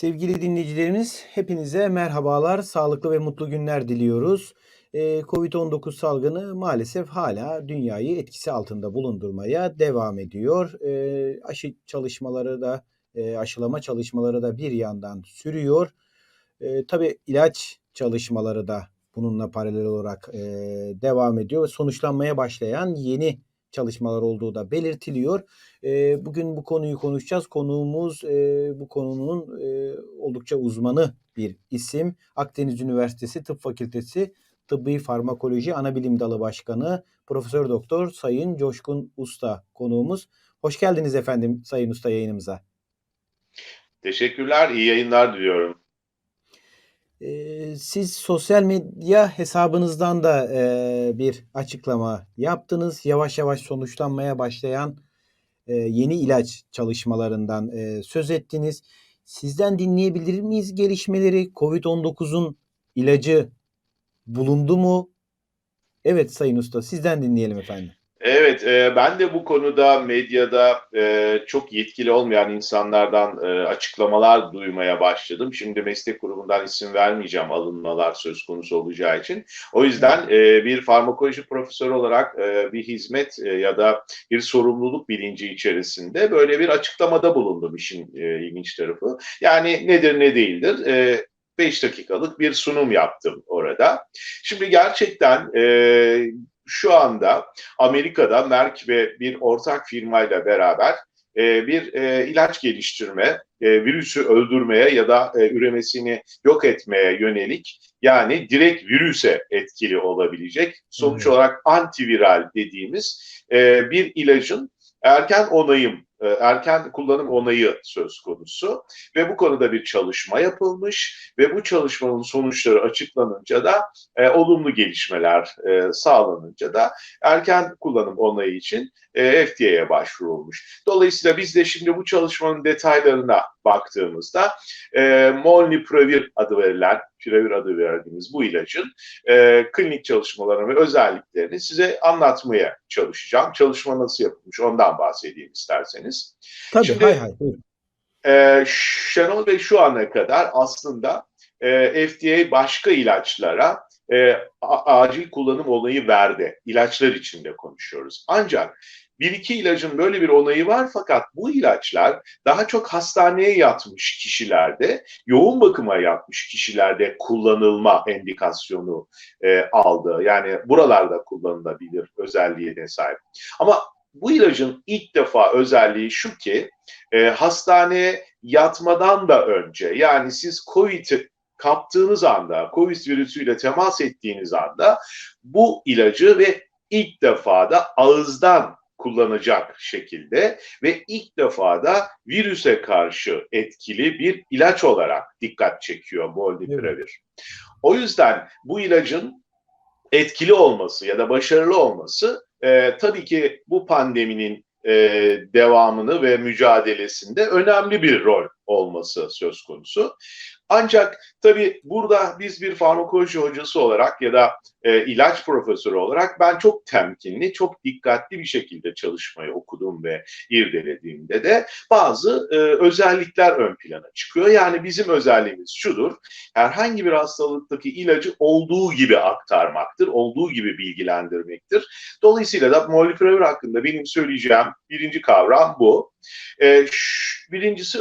Sevgili dinleyicilerimiz, hepinize merhabalar, sağlıklı ve mutlu günler diliyoruz. Eee, Covid-19 salgını maalesef hala dünyayı etkisi altında bulundurmaya devam ediyor. Eee, aşı çalışmaları da, eee, aşılama çalışmaları da bir yandan sürüyor. Eee, tabii ilaç çalışmaları da bununla paralel olarak, eee, devam ediyor sonuçlanmaya başlayan yeni çalışmalar olduğu da belirtiliyor. Eee, bugün bu konuyu konuşacağız. Konuğumuz, eee, bu konunun, eee, oldukça uzmanı bir isim. Akdeniz Üniversitesi Tıp Fakültesi Tıbbi Farmakoloji Anabilim Dalı Başkanı Profesör Doktor Sayın Coşkun Usta konuğumuz. Hoş geldiniz efendim Sayın Usta yayınımıza. Teşekkürler, iyi yayınlar diliyorum. Siz sosyal medya hesabınızdan da, eee, bir açıklama yaptınız. Yavaş yavaş sonuçlanmaya başlayan, eee, yeni ilaç çalışmalarından, eee, söz ettiniz. Sizden dinleyebilir miyiz gelişmeleri? Covid-19'un ilacı bulundu mu? Evet Sayın Usta, sizden dinleyelim efendim. Evet, eee, ben de bu konuda medyada, eee, çok yetkili olmayan insanlardan, eee, açıklamalar duymaya başladım. Şimdi meslek grubundan isim vermeyeceğim alınmalar söz konusu olacağı için. O yüzden, eee, bir farmakoloji profesörü olarak, eee, bir hizmet, eee, ya da bir sorumluluk bilinci içerisinde böyle bir açıklamada bulundum işin, eee, ilginç tarafı. Yani nedir ne değildir, eee, 5 dakikalık bir sunum yaptım orada. Şimdi gerçekten, eee, şu anda Amerika'da Merck ve bir ortak firmayla beraber, eee, bir, eee, ilaç geliştirme, eee, virüsü öldürmeye ya da, eee, üremesini yok etmeye yönelik, yani direkt virüse etkili olabilecek, sonuç Evet. olarak antiviral dediğimiz, eee, bir ilacın erken onayım, erken kullanım onayı söz konusu ve bu konuda bir çalışma yapılmış ve bu çalışmanın sonuçları açıklanınca da, eee, olumlu gelişmeler, eee, sağlanınca da erken kullanım onayı için, eee, FDA'ya başvurulmuş. Dolayısıyla biz de şimdi bu çalışmanın detaylarına baktığımızda, eee, Molnupiravir adı verilen, Piravir adı verdiğimiz bu ilacın, eee, klinik çalışmalarını ve özelliklerini size anlatmaya çalışacağım. Çalışma nasıl yapılmış ondan bahsedeyim isterseniz. Tabii, Şimdi hay hay, buyurun. Eee, Şenol Bey şu ana kadar aslında, eee, FDA başka ilaçlara, a acil kullanım onayı verdi. İlaçlar için de konuşuyoruz. Ancak 1-2 ilacın böyle bir onayı var fakat bu ilaçlar daha çok hastaneye yatmış kişilerde, yoğun bakıma yatmış kişilerde kullanılma endikasyonu, eee, aldı. Yani buralarda kullanılabilir özelliğine sahip. Ama bu ilacın ilk defa özelliği şu ki, eee, hastaneye yatmadan da önce, yani siz COVID'i kaptığınız anda, COVID virüsüyle temas ettiğiniz anda bu ilacı ve ilk defa da ağızdan kullanacak şekilde ve ilk defa da virüse karşı etkili bir ilaç olarak dikkat çekiyor. Molnupiravir. O yüzden bu ilacın etkili olması ya da başarılı olması, eee, tabii ki bu pandeminin, eee, devamını ve mücadelesinde önemli bir rol olması söz konusu. Ancak tabii burada biz bir farmakoloji hocası olarak ya da, eee, ilaç profesörü olarak ben çok temkinli, çok dikkatli bir şekilde çalışmayı okudum ve irdelediğimde de bazı, eee, özellikler ön plana çıkıyor. Yani bizim özelliğimiz şudur, herhangi bir hastalıktaki ilacı olduğu gibi aktarmaktır, olduğu gibi bilgilendirmektir. Dolayısıyla da Molnupiravir hakkında benim söyleyeceğim 1'inci kavram bu. Eee, ş 1'incisi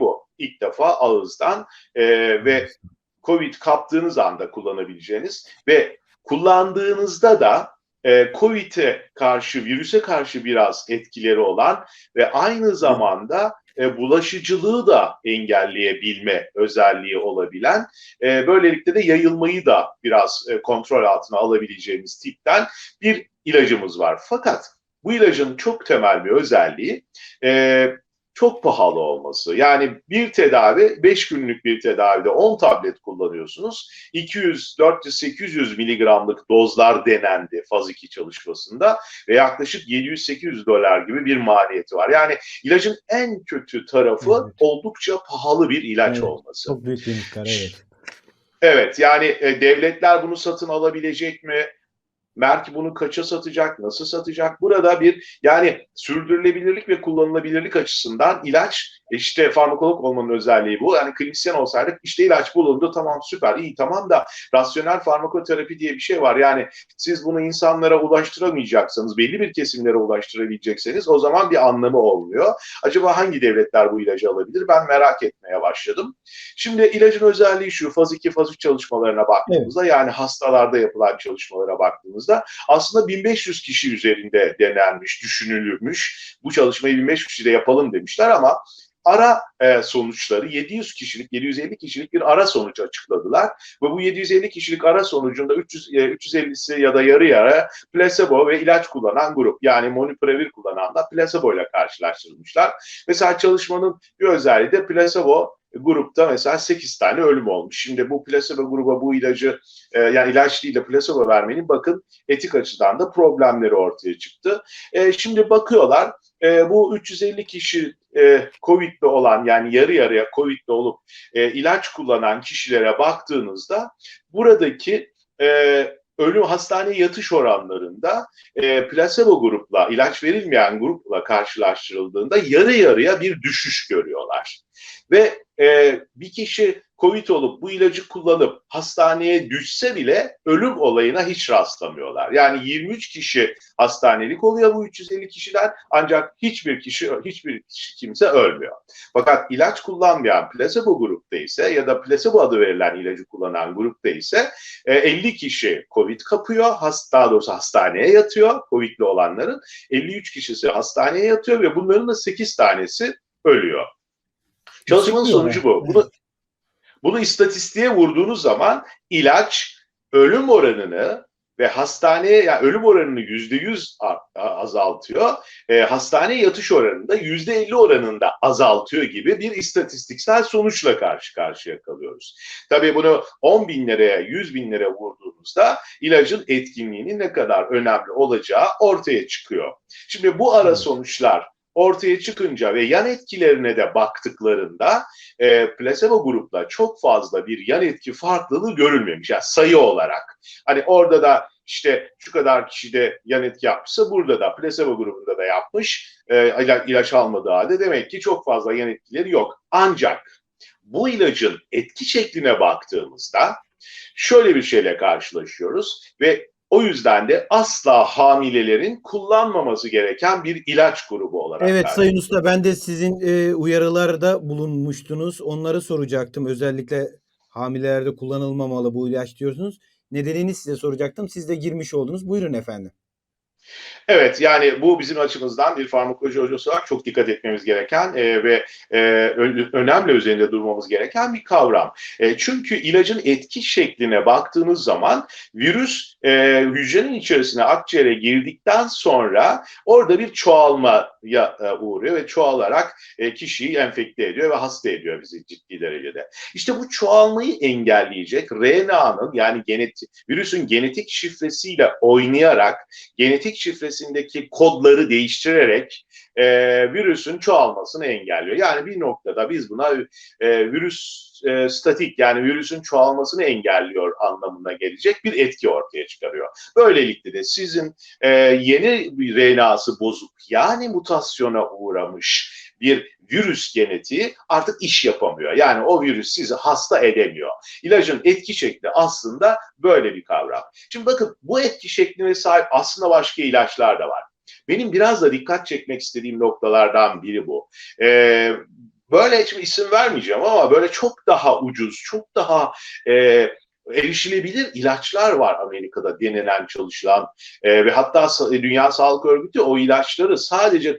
bu. İlk defa ağızdan, eee, ve COVID kaptığınız anda kullanabileceğiniz ve kullandığınızda da, eee, COVID'e karşı, virüse karşı biraz etkileri olan ve aynı zamanda, eee, bulaşıcılığı da engelleyebilme özelliği olabilen, eee, böylelikle de yayılmayı da biraz, eee, kontrol altına alabileceğimiz tipten bir ilacımız var. Fakat bu ilacın çok temel bir özelliği, eee, çok pahalı olması. Yani bir tedavi, 5 günlük bir tedavide 10 tablet kullanıyorsunuz. 200, 400, 800 miligramlık dozlar denendi faz 2 çalışmasında ve yaklaşık $700-800 gibi bir maliyeti var. Yani ilacın en kötü tarafı Evet. oldukça pahalı bir ilaç Evet, olması. çok büyük bir miktar, evet. Evet, yani, eee, devletler bunu satın alabilecek mi? Merck bunu kaça satacak, nasıl satacak? Burada bir, yani sürdürülebilirlik ve kullanılabilirlik açısından ilaç işte farmakolog olmanın özelliği bu. Yani klinisyen olsaydık işte ilaç bulundu tamam süper iyi tamam da rasyonel farmakoterapi diye bir şey var. Yani siz bunu insanlara ulaştıramayacaksanız belli bir kesimlere ulaştırabilecekseniz o zaman bir anlamı olmuyor. Acaba hangi devletler bu ilacı alabilir? Ben merak etmeye başladım. Şimdi ilacın özelliği şu faz 2 faz 3 çalışmalarına baktığımızda evet. yani hastalarda yapılan çalışmalara baktığımızda aslında 1500 kişi üzerinde denenmiş, düşünülmüş. Bu çalışmayı 1500 kişide yapalım demişler ama ara e, sonuçları 700 kişilik, 750 kişilik bir ara sonuç açıkladılar. Ve bu 750 kişilik ara sonucunda 300, e, 350'si ya da yarı yarı placebo ve ilaç kullanan grup yani monopiravir kullananla placebo ile karşılaştırılmışlar. Mesela çalışmanın bir özelliği de placebo grupta mesela 8 tane ölüm olmuş. Şimdi bu placebo gruba bu ilacı e, yani ilaç değil de placebo vermenin bakın etik açıdan da problemleri ortaya çıktı. E, şimdi bakıyorlar e, bu 350 kişi e, COVID'li olan yani yarı yarıya COVID'li olup e, ilaç kullanan kişilere baktığınızda buradaki e, ölüm hastane yatış oranlarında e, placebo grupla ilaç verilmeyen grupla karşılaştırıldığında yarı yarıya bir düşüş görüyorlar. Ve e, bir kişi COVID olup bu ilacı kullanıp hastaneye düşse bile ölüm olayına hiç rastlamıyorlar. Yani 23 kişi hastanelik oluyor bu 350 kişiden ancak hiçbir kişi hiçbir kişi, kimse ölmüyor. Fakat ilaç kullanmayan placebo grupta ise ya da placebo adı verilen ilacı kullanan grupta ise e, 50 kişi COVID kapıyor. Hasta, daha doğrusu hastaneye yatıyor COVID'li olanların. 53 kişisi hastaneye yatıyor ve bunların da 8 tanesi ölüyor. Çalışmanın sonucu bu. Bunu, bunu istatistiğe vurduğunuz zaman ilaç ölüm oranını ve hastaneye yani ölüm oranını yüzde yüz azaltıyor. E, hastaneye yatış oranını da yüzde elli oranında azaltıyor gibi bir istatistiksel sonuçla karşı karşıya kalıyoruz. Tabii bunu 10 bin liraya 100 bin liraya vurduğunuzda ilacın etkinliğinin ne kadar önemli olacağı ortaya çıkıyor. Şimdi bu ara sonuçlar ortaya çıkınca ve yan etkilerine de baktıklarında e, placebo grupla çok fazla bir yan etki farklılığı görülmemiş. Yani sayı olarak. Hani orada da işte şu kadar kişi de yan etki yapmışsa burada da placebo grubunda da yapmış. E, ilaç almadığı halde demek ki çok fazla yan etkileri yok. Ancak bu ilacın etki şekline baktığımızda şöyle bir şeyle karşılaşıyoruz ve o yüzden de asla hamilelerin kullanmaması gereken bir ilaç grubu olarak. Evet Sayın Usta ben de sizin e, uyarılarda bulunmuştunuz. Onları soracaktım. Özellikle hamilelerde kullanılmamalı bu ilaç diyorsunuz. Nedenini size soracaktım. Siz de girmiş oldunuz. Buyurun efendim. Evet yani bu bizim açımızdan bir farmakoloji hocası olarak çok dikkat etmemiz gereken e, ve e, önemli üzerinde durmamız gereken bir kavram. E, çünkü ilacın etki şekline baktığınız zaman virüs e, hücrenin içerisine akciğere girdikten sonra orada bir çoğalmaya e, uğruyor ve çoğalarak e, kişiyi enfekte ediyor ve hasta ediyor bizi ciddi derecede. İşte bu çoğalmayı engelleyecek RNA'nın yani genetik virüsün genetik şifresiyle oynayarak genetik şifresindeki kodları değiştirerek e, virüsün çoğalmasını engelliyor. Yani bir noktada biz buna e, virüs e, statik yani virüsün çoğalmasını engelliyor anlamına gelecek bir etki ortaya çıkarıyor. Böylelikle de sizin e, yeni RNA'sı bozuk yani mutasyona uğramış bir virüs genetiği artık iş yapamıyor. Yani o virüs sizi hasta edemiyor. İlacın etki şekli aslında böyle bir kavram. Şimdi bakın bu etki şekline sahip aslında başka ilaçlar da var. Benim biraz da dikkat çekmek istediğim noktalardan biri bu. Ee, böyle hiçbir isim vermeyeceğim ama böyle çok daha ucuz, çok daha e, erişilebilir ilaçlar var Amerika'da denenen, çalışılan e, ve hatta Dünya Sağlık Örgütü o ilaçları sadece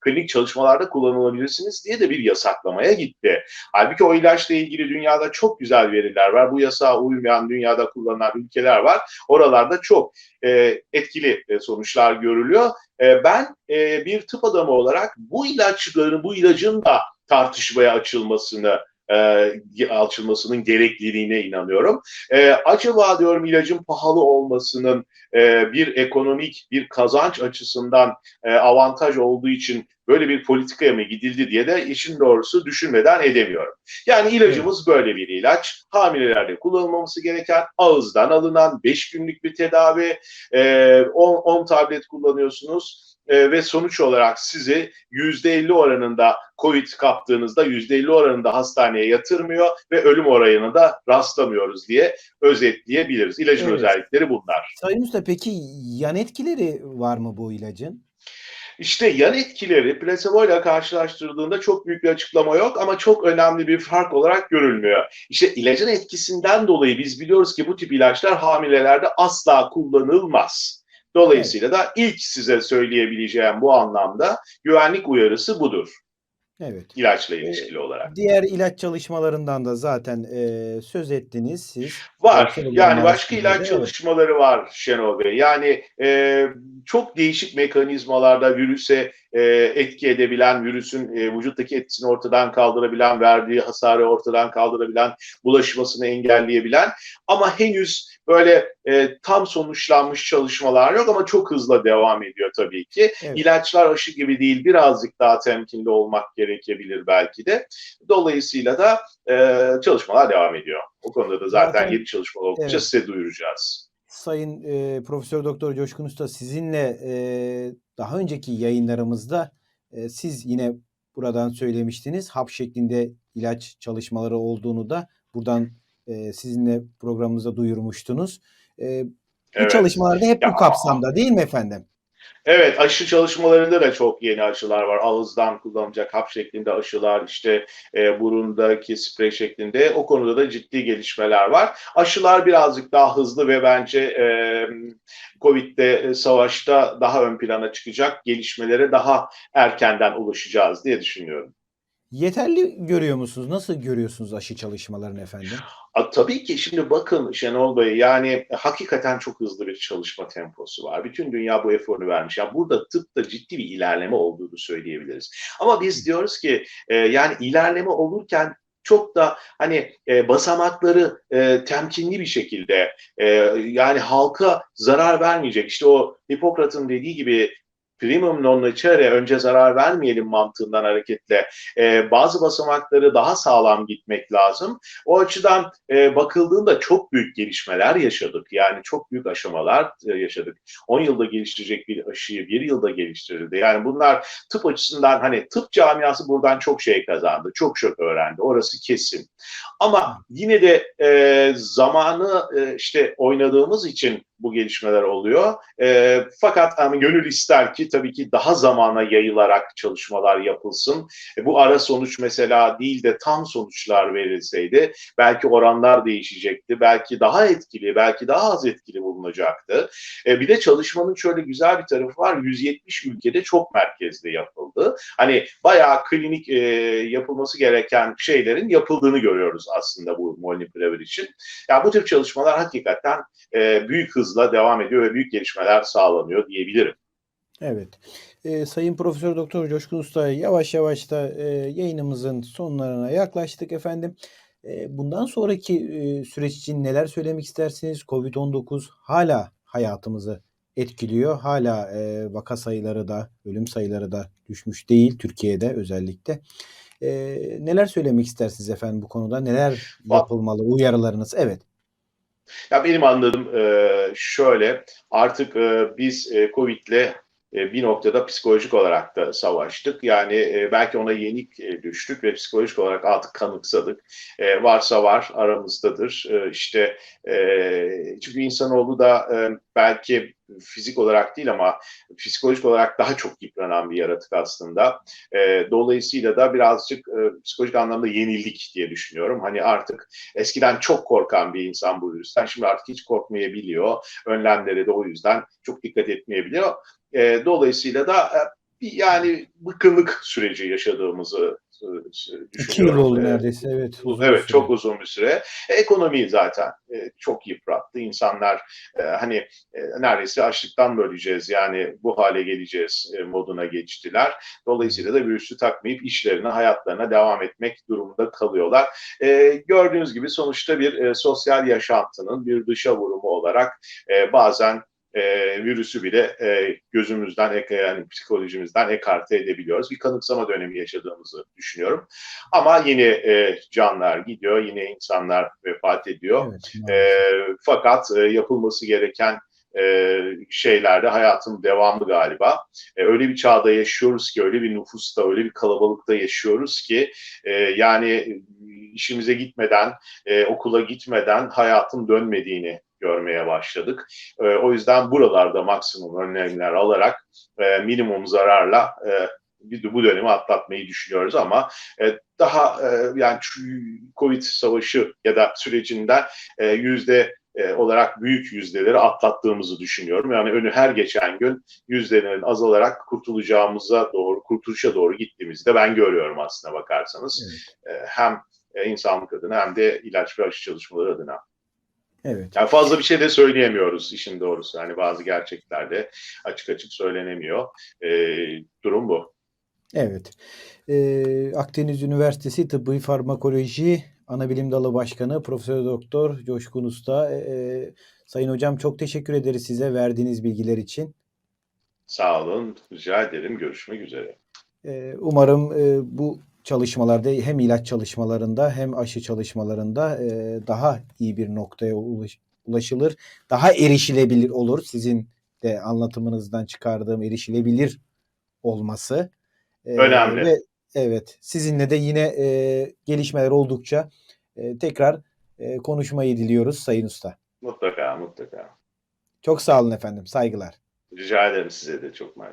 klinik çalışmalarda kullanılabilirsiniz diye de bir yasaklamaya gitti. Halbuki o ilaçla ilgili dünyada çok güzel veriler var. Bu yasağa uymayan dünyada kullanılan ülkeler var. Oralarda çok e, etkili e, sonuçlar görülüyor. E, ben e, bir tıp adamı olarak bu ilaçların, bu ilacın da tartışmaya açılmasını e, açılmasının gerekliliğine inanıyorum. E, acaba diyorum ilacın pahalı olmasının e, bir ekonomik bir kazanç açısından e, avantaj olduğu için böyle bir politikaya mı gidildi diye de işin doğrusu düşünmeden edemiyorum. Yani ilacımız böyle bir ilaç. Hamilelerde kullanılmaması gereken ağızdan alınan 5 günlük bir tedavi. 10, 10 tablet kullanıyorsunuz e, ve sonuç olarak sizi %50 oranında COVID kaptığınızda %50 oranında hastaneye yatırmıyor ve ölüm oranına da rastlamıyoruz diye özetleyebiliriz. İlacın Evet. özellikleri bunlar. Sayın Usta peki yan etkileri var mı bu ilacın? İşte yan etkileri plasebo ile karşılaştırıldığında çok büyük bir açıklama yok ama çok önemli bir fark olarak görülmüyor. İşte ilacın etkisinden dolayı biz biliyoruz ki bu tip ilaçlar hamilelerde asla kullanılmaz. Dolayısıyla da ilk size söyleyebileceğim bu anlamda güvenlik uyarısı budur Evet. ilaçla ilişkili olarak. Diğer ilaç çalışmalarından da zaten e, söz ettiniz siz. Var. Yani başka ilaç evet. çalışmaları var Şenol Bey. Yani e, çok değişik mekanizmalarda virüse e, etki edebilen, virüsün e, vücuttaki etkisini ortadan kaldırabilen, verdiği hasarı ortadan kaldırabilen, bulaşmasını engelleyebilen ama henüz böyle e, tam sonuçlanmış çalışmalar yok ama çok hızla devam ediyor tabii ki. Evet. İlaçlar aşı gibi değil, birazcık daha temkinli olmak gerekebilir belki de. Dolayısıyla da e, çalışmalar devam ediyor. O konuda da zaten, Zaten- yeni çalışmalar oldukça Evet. size duyuracağız. Sayın e, Profesör Doktor Coşkun Usta sizinle e, daha önceki yayınlarımızda e, siz yine buradan söylemiştiniz. Hap şeklinde ilaç çalışmaları olduğunu da buradan e, sizinle programımızda duyurmuştunuz. E, bu Evet. çalışmalarda hep Ya, bu kapsamda değil mi efendim? Evet aşı çalışmalarında da çok yeni aşılar var. Ağızdan kullanılacak hap şeklinde aşılar, işte e, burundaki sprey şeklinde. O konuda da ciddi gelişmeler var. Aşılar birazcık daha hızlı ve bence e, Covid'de e, savaşta daha ön plana çıkacak. Gelişmelere daha erkenden ulaşacağız diye düşünüyorum. Yeterli görüyor musunuz? Nasıl görüyorsunuz aşı çalışmalarını efendim? A, tabii ki şimdi bakın Şenol Bey yani hakikaten çok hızlı bir çalışma temposu var. Bütün dünya bu eforu vermiş. Yani burada tıpta ciddi bir ilerleme olduğunu söyleyebiliriz. Ama biz diyoruz ki e, yani ilerleme olurken çok da hani e, basamakları e, temkinli bir şekilde e, yani halka zarar vermeyecek. İşte o Hipokrat'ın dediği gibi primum non nocere önce zarar vermeyelim mantığından hareketle e, bazı basamakları daha sağlam gitmek lazım. O açıdan e, bakıldığında çok büyük gelişmeler yaşadık. Yani çok büyük aşamalar e, yaşadık. 10 yılda geliştirecek bir aşıyı bir yılda geliştirildi. Yani bunlar tıp açısından hani tıp camiası buradan çok şey kazandı. Çok çok öğrendi. Orası kesin. Ama yine de e, zamanı e, işte oynadığımız için bu gelişmeler oluyor. E, fakat hani gönül ister ki tabii ki daha zamana yayılarak çalışmalar yapılsın. E, bu ara sonuç mesela değil de tam sonuçlar verilseydi belki oranlar değişecekti. Belki daha etkili, belki daha az etkili bulunacaktı. E, bir de çalışmanın şöyle güzel bir tarafı var. 170 ülkede çok merkezli yapıldı. Hani bayağı klinik e, yapılması gereken şeylerin yapıldığını görüyoruz aslında bu Molnupiravir için. Yani bu tür çalışmalar hakikaten e, büyük hızla devam ediyor ve büyük gelişmeler sağlanıyor diyebilirim. Evet. Ee, Sayın Profesör Doktor Coşkun Usta yavaş yavaş da e, yayınımızın sonlarına yaklaştık efendim. E, bundan sonraki e, süreç için neler söylemek istersiniz? Covid-19 hala hayatımızı etkiliyor. Hala e, vaka sayıları da, ölüm sayıları da düşmüş değil Türkiye'de özellikle. E, neler söylemek istersiniz efendim bu konuda? Neler yapılmalı? Uyarılarınız? Evet. Ya benim anladığım şöyle artık biz Covid'le bir noktada psikolojik olarak da savaştık. Yani e, belki ona yenik e, düştük ve psikolojik olarak artık kanıksadık. E, varsa var aramızdadır. E, işte e, çünkü insanoğlu da e, belki fizik olarak değil ama psikolojik olarak daha çok yıpranan bir yaratık aslında. E, dolayısıyla da birazcık e, psikolojik anlamda yenildik diye düşünüyorum. Hani artık eskiden çok korkan bir insan bu virüsten şimdi artık hiç korkmayabiliyor. Önlemlere de o yüzden çok dikkat etmeyebiliyor. E, dolayısıyla da e, bir yani bıkkınlık süreci yaşadığımızı e, İki yıl oldu E, neredeyse. Evet. uzun Evet süre. çok uzun bir süre. Ekonomiyi zaten çok yıprattı. İnsanlar hani neredeyse açlıktan böleceğiz yani bu hale geleceğiz moduna geçtiler. Dolayısıyla da virüsü takmayıp işlerine, hayatlarına devam etmek durumunda kalıyorlar. Gördüğünüz gibi sonuçta bir sosyal yaşantının bir dışa vurumu olarak bazen e, virüsü bile e, gözümüzden, ek- yani psikolojimizden ekarte edebiliyoruz. Bir kanıksama dönemi yaşadığımızı düşünüyorum. Ama yine e, canlar gidiyor, yine insanlar vefat ediyor. Evet, E, fakat e, yapılması gereken e, şeylerde hayatın devamı galiba. E, öyle bir çağda yaşıyoruz ki, öyle bir nüfusta, öyle bir kalabalıkta yaşıyoruz ki e, yani e, işimize gitmeden, e, okula gitmeden hayatın dönmediğini görmeye başladık. E, o yüzden buralarda maksimum önlemler alarak e, minimum zararla e, bu dönemi atlatmayı düşünüyoruz ama e, daha e, yani Covid savaşı ya da sürecinden e, yüzde e, olarak büyük yüzdeleri atlattığımızı düşünüyorum. Yani önü her geçen gün yüzdelerin azalarak kurtulacağımıza doğru, kurtuluşa doğru gittiğimizi de ben görüyorum aslına bakarsanız. Evet. E, hem insanlık adına hem de ilaç ve aşı çalışmaları adına. Evet. Yani fazla bir şey de söyleyemiyoruz işin doğrusu. Yani bazı gerçekler de açık açık söylenemiyor. E, durum bu. Evet. Ee, Akdeniz Üniversitesi Tıbbi Farmakoloji Anabilim Dalı Başkanı Profesör Doktor Coşkun Usta. Ee, Sayın Hocam çok teşekkür ederiz size verdiğiniz bilgiler için. Sağ olun. Rica ederim. Görüşmek üzere. Ee, umarım e, bu çalışmalarda hem ilaç çalışmalarında hem aşı çalışmalarında e, daha iyi bir noktaya ulaş- ulaşılır. Daha erişilebilir olur. Sizin de anlatımınızdan çıkardığım erişilebilir olması. Ee, Önemli. Ve evet sizinle de yine e, gelişmeler oldukça e, tekrar e, konuşmayı diliyoruz Sayın Usta. Mutlaka, mutlaka. Çok sağ olun efendim. Saygılar. Rica ederim size de çok mersi.